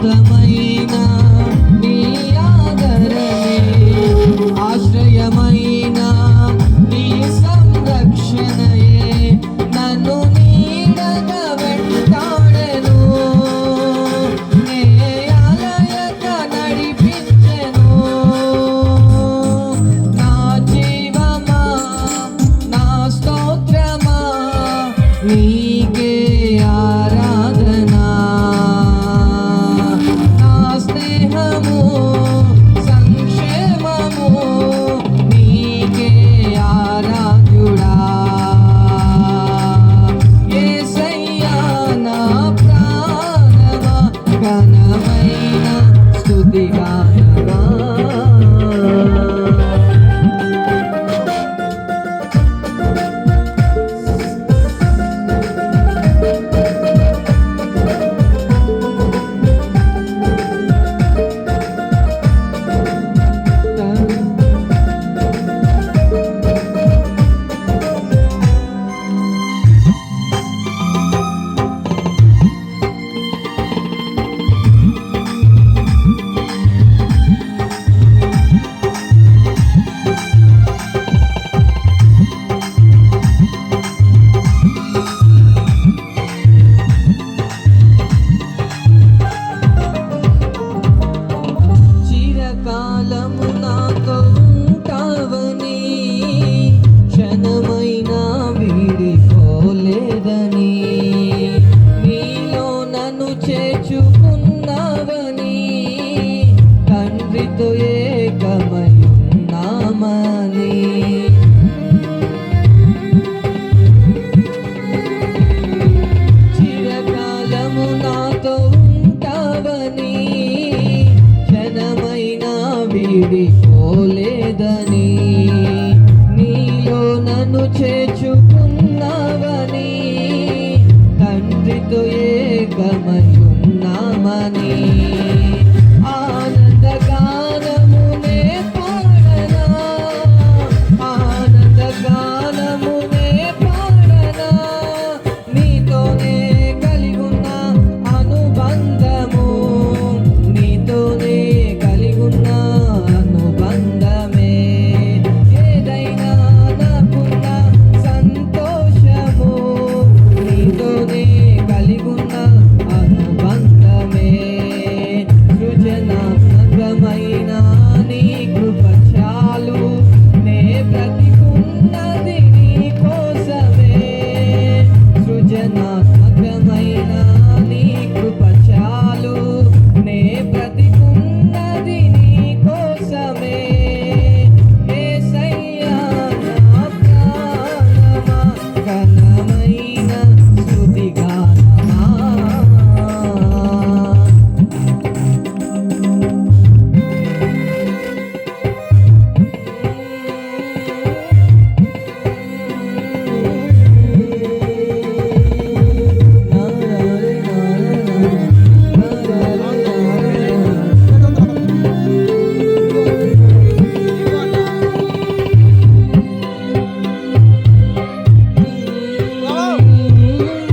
అద్భుతమైన నీ ఆదరణే ఆశ్రయమైన నీ సంరక్షణయే. నన్ను నీడగ వెంటాడను నే ఆలయక నడిపించెను. నా జీవమా నా స్తోత్రమా నీ విడిపోలేదని నీలో నన్ను చేర్చు